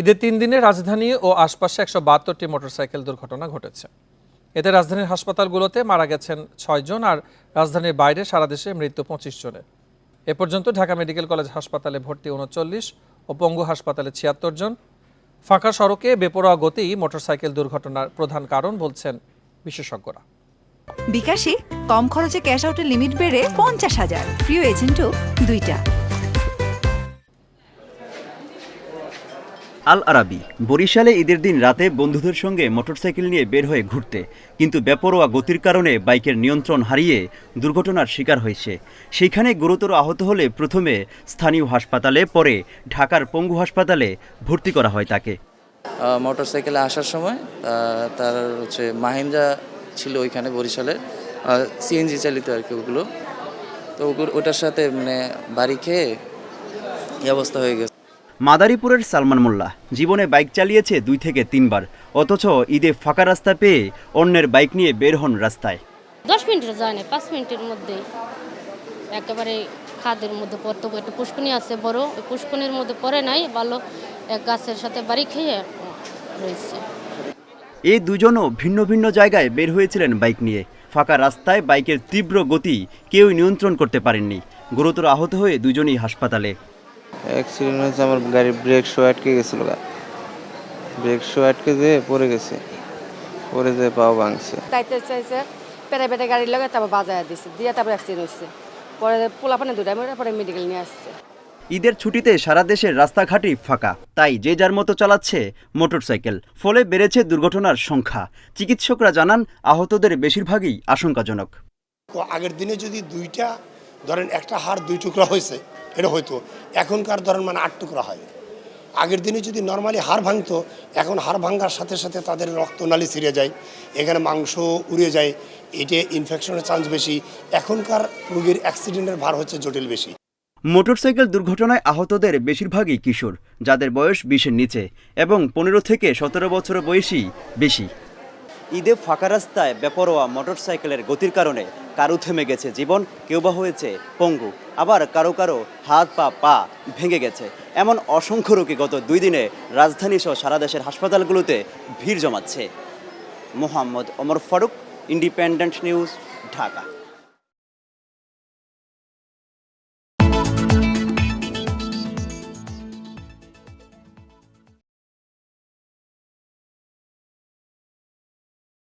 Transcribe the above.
ঈদের তিন দিনে রাজধানী ও আশপাশে একশো বাহাত্তরটি মোটরসাইকেল দুর্ঘটনা ঘটেছে। এতে রাজধানীর হাসপাতালগুলোতে মারা গেছেন ছয়জন আর রাজধানীর বাইরে সারা দেশে মৃত্যু পঁচিশ জনের। এ পর্যন্ত ঢাকা মেডিকেল কলেজ হাসপাতালে ভর্তি উনচল্লিশ ও পঙ্গু হাসপাতালে ছিয়াত্তর জন। ফাঁকা সড়কে বেপরোয়া গতি মোটরসাইকেল দুর্ঘটনার প্রধান কারণ বলছেন বিশেষজ্ঞরা। বিকাশে কম খরচে ক্যাশ আউটের লিমিট বেড়ে পঞ্চাশ হাজার। প্রিয় এজেন্টও দুইটা। আল আরাবি বরিশালে ঈদের দিন রাতে বন্ধুদের সঙ্গে মোটরসাইকেল নিয়ে বের হয়ে ঘুরতে, কিন্তু বেপরোয়া গতির কারণে বাইকের নিয়ন্ত্রণ হারিয়ে দুর্ঘটনার শিকার হয়েছে। সেইখানে গুরুতর আহত হলে প্রথমে স্থানীয় হাসপাতালে, পরে ঢাকার পঙ্গু হাসপাতালে ভর্তি করা হয় তাকে। মোটর সাইকেলে আসার সময় তার হচ্ছে মাহিন্দ্রা ছিল ওইখানে বরিশালে সিএনজি চালিত আর কি ওগুলো। তো ওটার সাথে মানে বাড়ি খেয়ে এই অবস্থা হয়ে গেছে। মাদারীপুরের সালমান মোল্লা। জীবনে বাইক চালিয়েছে দুই থেকে তিনবার। অথচ ঈদে ফাঁকা রাস্তা পেয়ে অন্যের বাইক নিয়ে বের হন রাস্তায়। দশ মিনিটের যায় না পাঁচ মিনিটের মধ্যে একেবারে খাদের মধ্যে পড়তে একটু পুষ্কুনি আছে বড় ওই পুষ্কুনির মধ্যে পড়ে নাই ভালো এক গাছের সাথে বাড়ি খেয়ে রয়েছে। এই দুজনও ভিন্ন ভিন্ন জায়গায় বের হয়েছিলেন বাইক নিয়ে। ফাঁকা রাস্তায় বাইকের তীব্র গতি কেউই নিয়ন্ত্রণ করতে পারেননি। গুরুতর আহত হয়ে দুজনেই হাসপাতালে। অ্যাক্সিডেন্ট হয়েছে আমার গাড়ির ব্রেক শো আটকে গেছিল গা। ব্রেক শো আটকে যেয়ে পড়ে গেছে। পড়ে যেয়ে পাও ভাঙছে। তাইতে চাইছে পেটে পেটে গাড়ি লাগে তারপর বাজায় দিছে দিয়ে তারপর অ্যাক্সিডেন্ট হচ্ছে পরে পোলাপানে দুটা মেরে পরে মেডিকেল নিয়ে আসছে। ঈদের ছুটিতে সারা দেশের রাস্তাঘাটই ফাঁকা। তাই যে যার মতো চালাচ্ছে মোটরসাইকেল ফলে বেড়েছে দুর্ঘটনার সংখ্যা। চিকিৎসকরা জানান আহতদের বেশিরভাগই আশঙ্কাজনক। তো আগের দিনে যদি দুইটা ধরেন একটা হাড় দুই টুকরা হয়েছে এটা হয়তো। এখনকার ধরেন মানে আট টুকরা হয়। আগের দিনে যদি নর্মালি হাড় ভাঙতো, এখন হাড় ভাঙার সাথে সাথে তাদের রক্তনালী ছিঁড়ে যায়, এখানে মাংস উড়ে যায়, এতে ইনফেকশনের চান্স বেশি। এখনকার রোগীর অ্যাক্সিডেন্টের ভার হচ্ছে জটিল বেশি। মোটরসাইকেল দুর্ঘটনায় আহতদের বেশিরভাগই কিশোর, যাদের বয়স বিশের নিচে এবং পনেরো থেকে সতেরো বছর বয়সী বেশি। ঈদে ফাঁকা রাস্তায় বেপরোয়া মোটরসাইকেলের গতির কারণে কারও থেমে গেছে, জীবন কেউ বা হয়েছে পঙ্গু। আবার কারও কারও হাত পা পা ভেঙে গেছে। এমন অসংখ্য রোগী গত দুই দিনে রাজধানী সহ সারা দেশের হাসপাতালগুলোতে ভিড় জমাচ্ছে। Mohammad Omar Faruk, independent news, Dhaka.